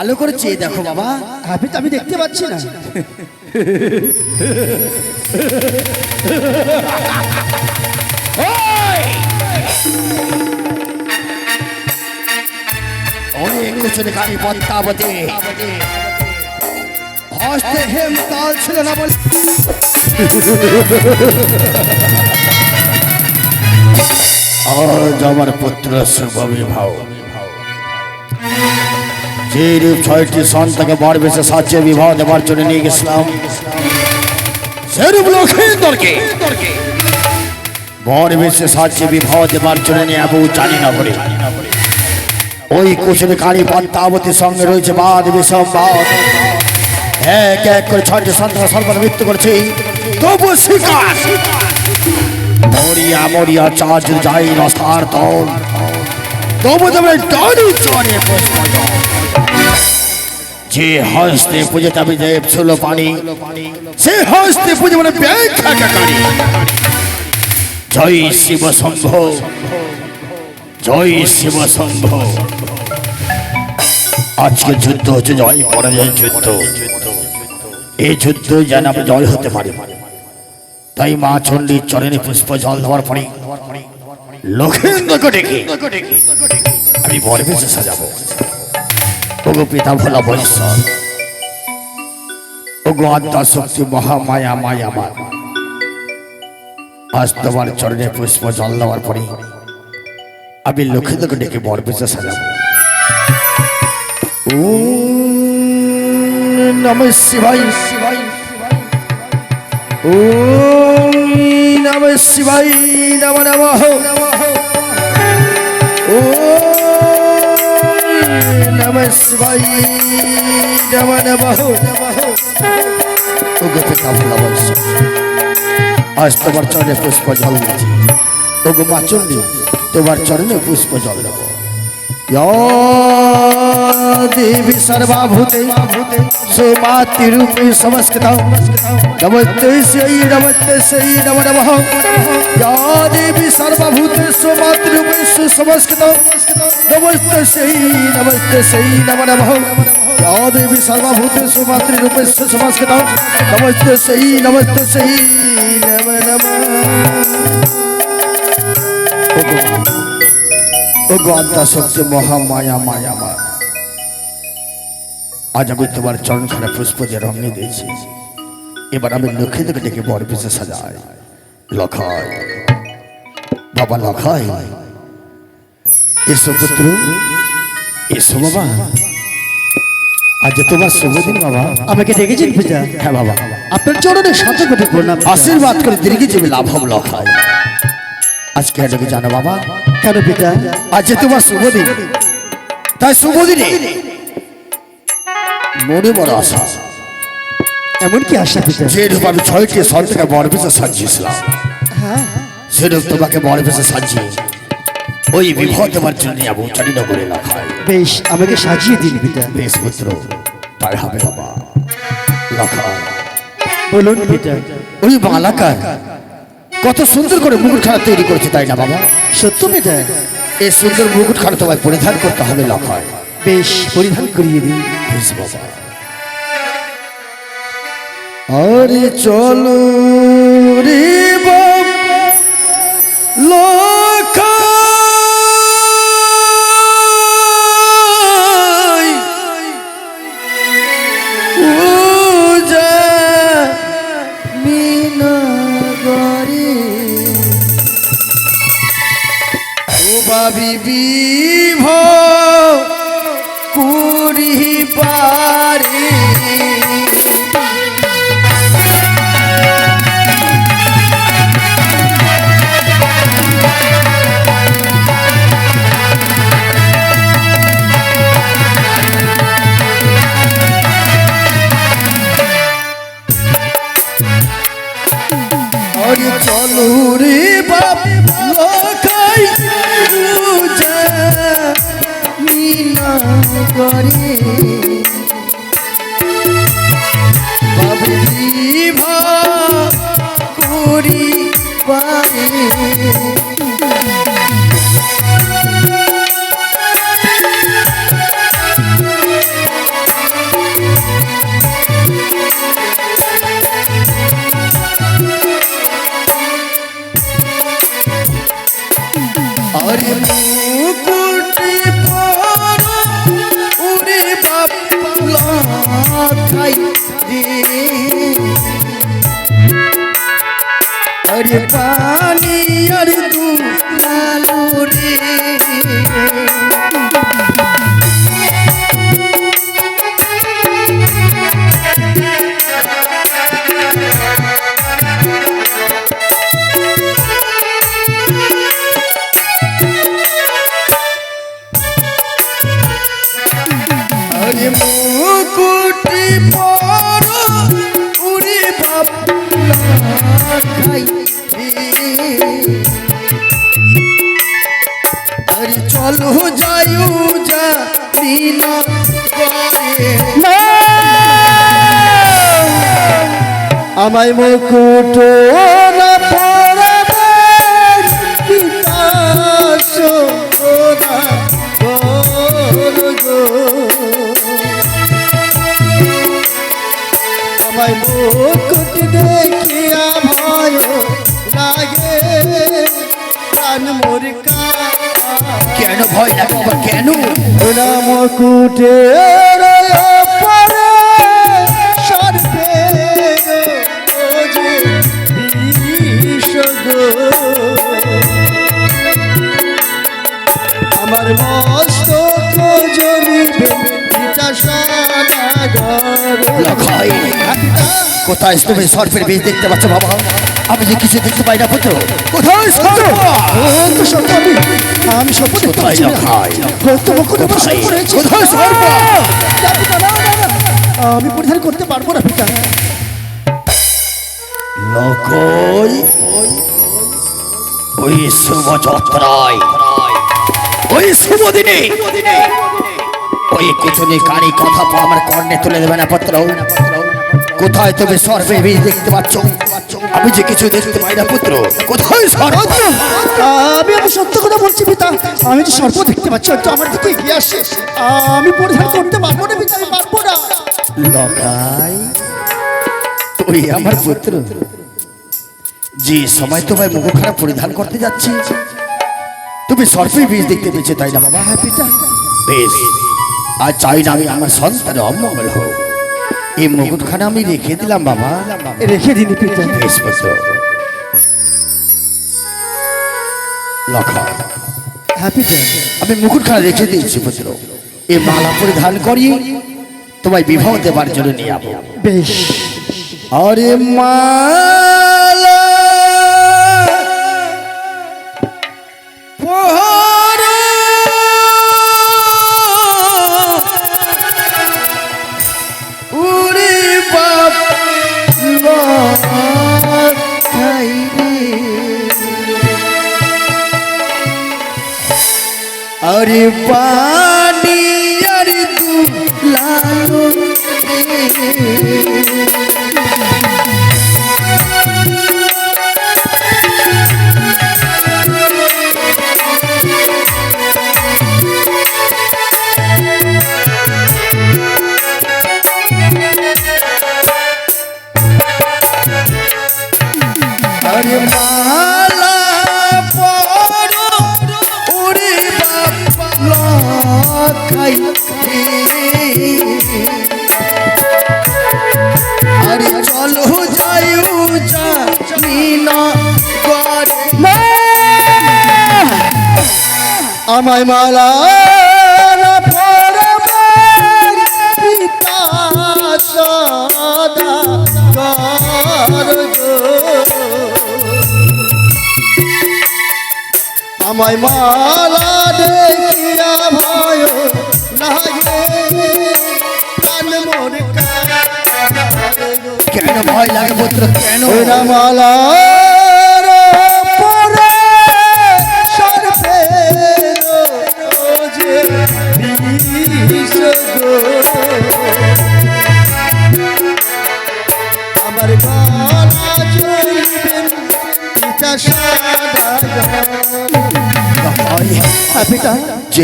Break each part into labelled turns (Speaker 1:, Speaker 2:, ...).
Speaker 1: আলো করে চেয়ে দেখো বাবা।
Speaker 2: আমি তো আমি দেখতে পাচ্ছি না।
Speaker 1: অনেক কুচনে গাড়ি পদ্মাবতী হস্তে হেম তাল ছিল না বলে। আজ আমার পুত্র শুভ বিবাহ। যে রূপ ছয়টি সন্তানকে বর বেশে সাজিয়ে বিবাহ দেওয়ার জন্য নিয়ে গেছিলাম। সেরূপ লক্ষিন্দরকে বর বেশে সাজিয়ে বিবাহ দেওয়ার জন্য নিয়ে আবু জানি না বলে ওই কুশলী কালী পদ্মাবতীর সঙ্গে রয়েছে বাদ বিষমবাদ এক এক করে ছয়টি সন্তান সর্বদা মৃত্যু করেছে। তবু শিকার মরিয়া মরিয়া চার্জ যাই রসার দল। তবু তবে ডানি চরে পুষ্পদল। যে হস্তে পুজো তবে দেব ছিল পানি, সে হস্তে পুজো মানে ব্যাখ্যাকারী জয় শিব শম্ভ। জয় শিব শম্ভ। আজকে যুদ্ধ হচ্ছে, জয় পরাজয় যুদ্ধ। এই যুদ্ধ যেন আমরা জয় হতে পারি। তাই মা চণ্ডীর চরণে পুষ্প জল দেওয়ার পরে লক্ষেন্দ্রকে ডেকে আমি বরবেশে সাজাবো। ওগো পিতা ভোলা বৈশ্বর ওগো আত্মা শক্তি মহামায়া, মায়া মা আজ তোমার চরণে পুষ্প জল দেওয়ার পরে আমি লক্ষ্মীদেরকে ডেকে বর বেঁচে সাজাবো। নম শিবাই শিবাই ও নম শিবাই নম নম। ও নম শিবাই নম নম আজ তোমার চরণে পুষ্প জল দিচ্ছি ও গো মা চণ্ডী তোমার চরণে পুষ্প জল দেব देवी सर्वाभूते से मातृरूपे समस्कृत नमस्ते श्री नमस्ते श्री, नम नम। या देवी सर्वभूते सो मातृरूपे सुसमस्कृत नमस्ते श्री नमस्ते श्री, नम नम। या देवी सर्वभूते सो मातृरूपे सुसमस्कृत नमस्ते श्री नमस्ते श्री, नम नम। भगवान का सबसे महा माया माया माया। আজ আমি তোমার চরণ খানে পুষ্প দিয়ে রঙে দিয়েছি এবার আমি লক্ষ্মী থেকে ডেকে বর পিছে সাজাই। লখাই। বাবা লখাই। এসো পুত্র। এসো বাবা। আজ তোমার শুভ দিন বাবা।
Speaker 2: আমাকে ডেকেছেন পিতা?
Speaker 1: হ্যাঁ বাবা।
Speaker 2: আপনার চরণে শত কোটি প্রণাম।
Speaker 1: আশীর্বাদ করে দীর্ঘ জীবী লাভ হব লখাই। আজকে এটাকে জানো বাবা?
Speaker 2: কেন পিতা?
Speaker 1: আজ তোমার শুভ দিন। তাই শুভ দিনে মনে বড় আশা।
Speaker 2: এমন কি আশা পিতা
Speaker 1: যেরূপ আমি ছয়টি সাজিয়েছিলাম
Speaker 2: হ্যাঁ।
Speaker 1: সেরূপ তোমাকে সাজিয়ে ওই জন্য আবু চারিনগরে লেখায়
Speaker 2: বেশ আমাকে সাজিয়ে দিন পিতা।
Speaker 1: বেশ পুত্র তাই হবে বাবা। লেখায়
Speaker 2: বলুন পিতা।
Speaker 1: ওই বালাকার কত সুন্দর করে মুকুট মুকুটখানা তৈরি করেছে তাই না বাবা?
Speaker 2: সত্য পিতা।
Speaker 1: এই সুন্দর মুকুট মুকুটখানা তোমায় পরিধান করতে হবে লেখায়
Speaker 2: বেশ পরিধান করিয়ে দিন।
Speaker 1: বেশ বাবা আরে চলো রে বাপ আরে চলো রে বাপ লোকাই পূজা। মিনা করি। বাবু বিভা করি পারে আরে পানি আর
Speaker 2: আমায় মুকুট আমায় মুকুট দেখিয়া ভয় লাগে প্রাণ মোর
Speaker 1: কেন ভয় লাগে বাবা কেন?
Speaker 2: ওরা
Speaker 1: কোথায় তুমি সর্পের বীজ দেখতে পাচ্ছ বাবা? আমি যে কিছু দেখতে পাই না পুত্র। কোথায় সর্প?
Speaker 2: আমি আমি
Speaker 1: কোথায় কোথায়?
Speaker 2: সর্প? পরিধান করতে পারব না পিতা।
Speaker 1: ওই শুভ ওই শুভ দিনে। ওই কানি কথা আমার কর্ণে তুলে দেবে না পত্র। কোথায় তুমি সর্পে বীজ দেখতে পাচ্ছ? আমি যে কিছু দেখতে পাই না পুত্র। কোথায় সর্প
Speaker 2: আমি আমি সত্য কথা বলছি পিতা। আমি যে সর্প দেখতে পাচ্ছি হয়তো আমার দিকে এগিয়ে আসছে আমি পরিধান করতে পারব না পিতা আমি পারব না।
Speaker 1: লকাই তুই আমার পুত্র। যে সময় তোমায় মুখখানা পরিধান করতে যাচ্ছি তুমি সর্পে বীজ দেখতে পেয়েছে তাই না বাবা?
Speaker 2: হ্যাঁ পিতা।
Speaker 1: বেশ। আর চাই না আমি আমার সন্তান অমঙ্গল হোক। এই মুকুটখানা আমি রেখে দিলাম বাবা।
Speaker 2: রেখে দিন
Speaker 1: আমি মুকুটখানা রেখে দিয়েছি পুত্র। এই মালা পরিধান করি তোমায় বিবাহ দেবার জন্য নিয়ে যাব
Speaker 2: বেশ।
Speaker 1: আরে মালা
Speaker 2: আমায় মালা। আমায় মালা দেখিয়া ভয় লাগে
Speaker 1: কেন ভয় লাগে পুত্র কেন
Speaker 2: ওরা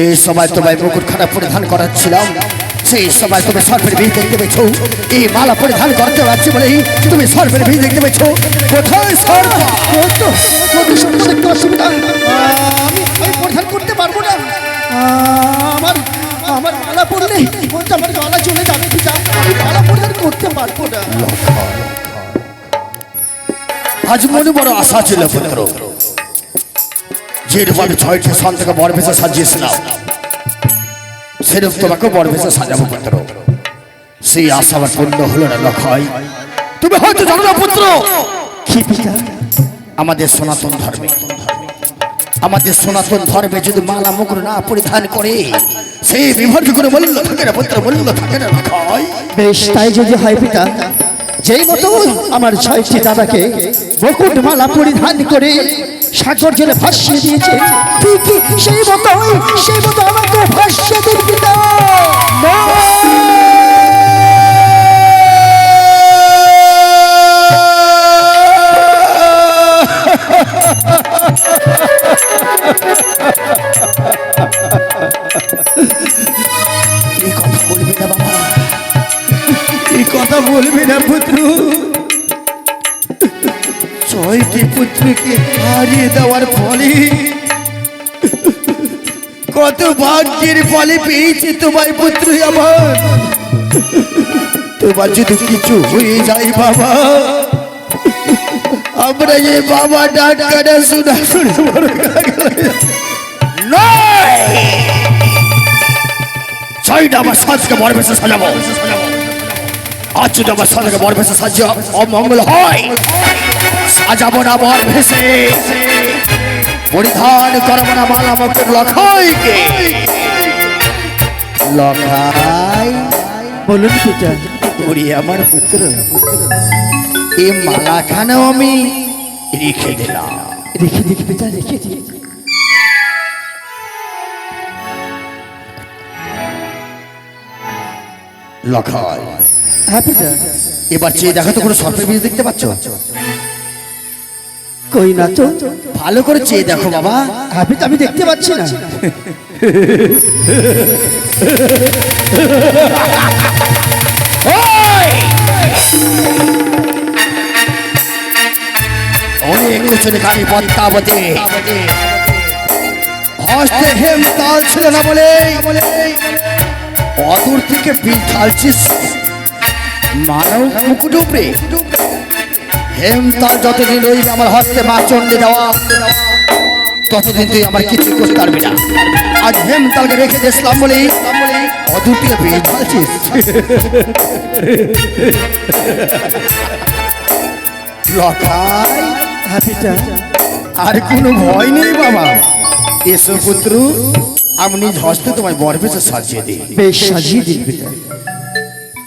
Speaker 1: যে সময় তোমায় মুকুটখানা পরিধান করাচ্ছিলাম সেই সময় তুমি সর্পের বীজ দেখতে পেয়েছ। এই মালা পরিধান করতে পারছি বলেই তুমি সর্পের বীজ দেখতে পেয়েছ। কোথায় সর্প?
Speaker 2: দেখতে অসুবিধা। আমি আমি পরিধান করতে পারব না। আমার আমার মালা পরলে আমার গলা চলে যাবে আমি মালা পরিধান করতে পারব না।
Speaker 1: আজ মনে বড় আশা ছিল পুত্র। যেরকম ছয়টি সন্তানকে বর ভেসে সাজিয়েছিলাম। সেরকম তোমাকে বর ভেসে সাজাবো পুত্র। সেই আশা আমার পূর্ণ হলো না, লক্ষয় তুমি হয়তো জানো না পুত্র আমাদের সনাতন ধর্মে, আমাদের সনাতন ধর্মে যদি মালা মুকুর না পরিধান করে, সেই বিভর্জ করে মূল্য থাকে না পুত্র, মূল্য থাকে না, লক্ষয়
Speaker 2: বেশ, তাই যদি হয় পিতা, যেই মতো আমার ছয়টি দাদাকে বকুট মালা পরিধান করে সাগর জলে ভাসিয়ে দিয়েছে। ঠিকই সেই মতো সেই মতো আমাকে ভাসিয়ে
Speaker 1: বলবি না
Speaker 3: কথা বলবি না, পুত্র। ছয়টি পুত্রকে হারিয়ে দেওয়ার ফলে। কত ভাগ্যের ফলে পেয়েছে তোমার পুত্র আমার। তোমার যদি কিছু হয়ে যায় বাবা, আমরা যে বাবা ডাক্তারা শোনা শুনে বড়
Speaker 1: ছয়টা আমার সাজকে বর ভেসে সাজাবো। আজ যদি আমার সাজকে বর ভেসে সাজিয়ে অমঙ্গল হয়। সাজাবো না বর ভেসে। পরিধান করব না মালা লখাইকে। লখাই।
Speaker 2: বলুন পিতা
Speaker 1: ওরে আমার পুত্র এই মালাখানেও আমি রেখে দিলাম।
Speaker 2: রেখে দিক পিতা রেখে দিক
Speaker 1: লখাই।
Speaker 2: হ্যাঁ পিতা
Speaker 1: এবার চেয়ে দেখো তো কোনো সর্পের বীজ দেখতে পাচ্ছ?
Speaker 2: কই না তো?
Speaker 1: ভালো করে চেয়ে দেখো বাবা।
Speaker 2: হ্যাঁ পিতা আমি দেখতে পাচ্ছি না।
Speaker 1: অনেক উঁচুনি কালী পদ্মাবতী। হস্তে হেম তাল ছিল না বলে। অদূর থেকে বীজ ঢালছিস। মানব মুকুট উপরে হেম তাল যতদিন রইবে আমার হস্তে মা চণ্ডী দেওয়া। ততদিন তুই আমার কিছু করতে পারবি না। আজ হেম তালকে রেখে দিয়েছিলাম বলে ঢালছিস লকাই
Speaker 2: হ্যাঁ
Speaker 1: আর কোনো ভয় নেই বাবা। এসো পুত্র আমি নিজ হস্তে তোমায় বরফেসে সাজিয়ে দিই।
Speaker 2: বেশ সাজিয়ে পিতা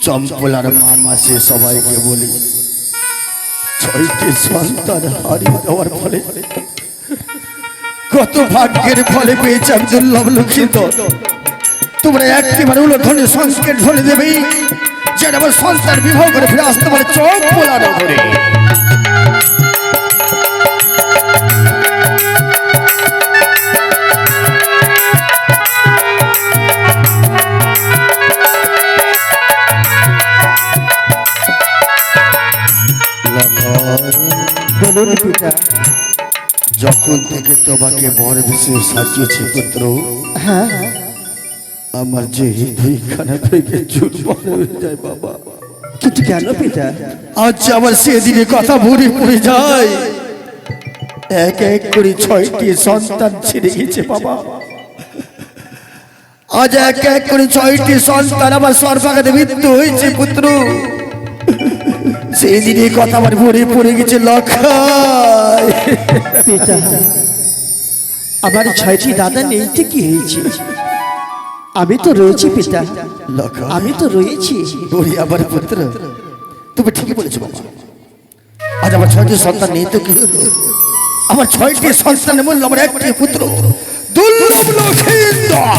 Speaker 1: চম্পলার মামা সবাইকে বলি, ছয়টি সন্তান হারিয়ে দেওয়ার ফলে কত ভাগ্যের ফলে পেয়েছে আমি দুর্লভ লক্ষিত তোমরা একেবারে উলোধনে সংস্কের ধরে দেবে, যেন আমার সন্তান বিবাহ করে ফিরে আসতে পারে চোখ পোলানো তোমাকে বর বিশেষ সাজিয়েছি পুত্র।
Speaker 2: হ্যাঁ।
Speaker 1: আমার যে হৃদয়খানা থেকে চুল বড় হয়ে যায় বাবা।
Speaker 2: কিন্তু কেন পিতা?
Speaker 1: আজ আমার সেদিনের কথা ভরে পড়ে যায়। এক এক করে ছয়টি সন্তান ছেড়ে গেছে বাবা। আজ এক এক করে ছয়টি সন্তান আমার সর্বাঘাতে মৃত্যু হয়েছে পুত্র। সেই দিনের কথা আমার ভরে পড়ে গেছে লক্ষায়
Speaker 2: পিতা আমার ছয়টি দাদা নেই তো কি হয়েছে। আমি তো রয়েছি পিতা। আমি তো রয়েছি।
Speaker 1: ওরে আমার পুত্র। তুমি ঠিকই বলেছ বাবা। আজ আমার ছয়টি সন্তান নেই তো কি হলো? আমার ছয়টি সন্তান মূল্য আমার একটি পুত্র দুর্লভ লক্ষিন্দর।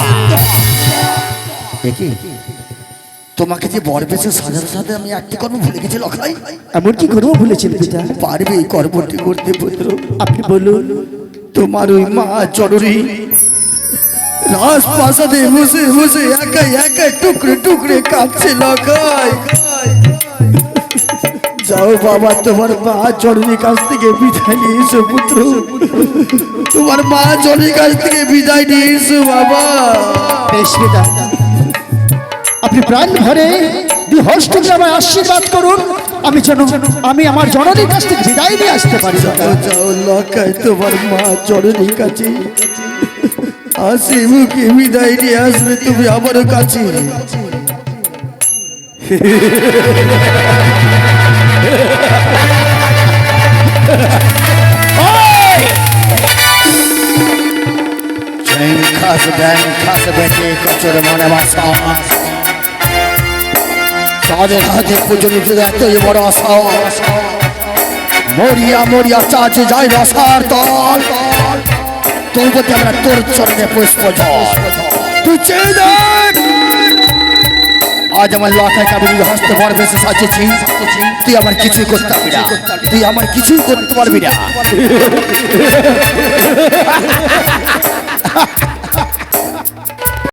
Speaker 1: তোমাকে যে বর বেশে সাজাতে সাথে আমি একটি কর্ম ভুলে গেছি লখাই
Speaker 2: এমন কি করব ভুলেছেন পিতা।
Speaker 1: পারবে এই কর্মটি করতে পুত্র।
Speaker 2: আপনি বলুন
Speaker 1: তোমার ওই মা চড়ুরি রাজপ্রাসাদে বসে বসে একা একা টুকরে টুকরে কাঁদছে লখাই যাও বাবা, তোমার মা চড়ুরির কাছ থেকে বিদায় নিয়ে এসো, পুত্র। তোমার মা চড়ুরির কাছ থেকে বিদায় নিয়ে এসো, বাবা।
Speaker 2: বেশ আপনি প্রাণ ভরে হস্ত আমায় আশীর্বাদ করুন। আমি যেন আমি আমার জননীর কাছ থেকে বিদায় নিয়ে আসতে পারি।
Speaker 3: যাও লকায় তোমার মা চরণের কাছে। আসি মুখে বিদায় নিয়ে আসবে তুমি আমার কাছে?
Speaker 1: খাস ব্যাং খাস বেটে কচুর মনে বাসা। তাদের হাতে পুজো নিতে এতই বড় আশা। মরিয়া মরিয়া, চাচে যায় রসার তল তোর প্রতি আমরা তোর চরণে পুষ্প জল। তুই আজ আমার লখায় কাবিল হস্ত বেশি সাজেছি। তুই আমার কিছুই করতে পারবি না। তুই আমার কিছুই করতে পারবি না।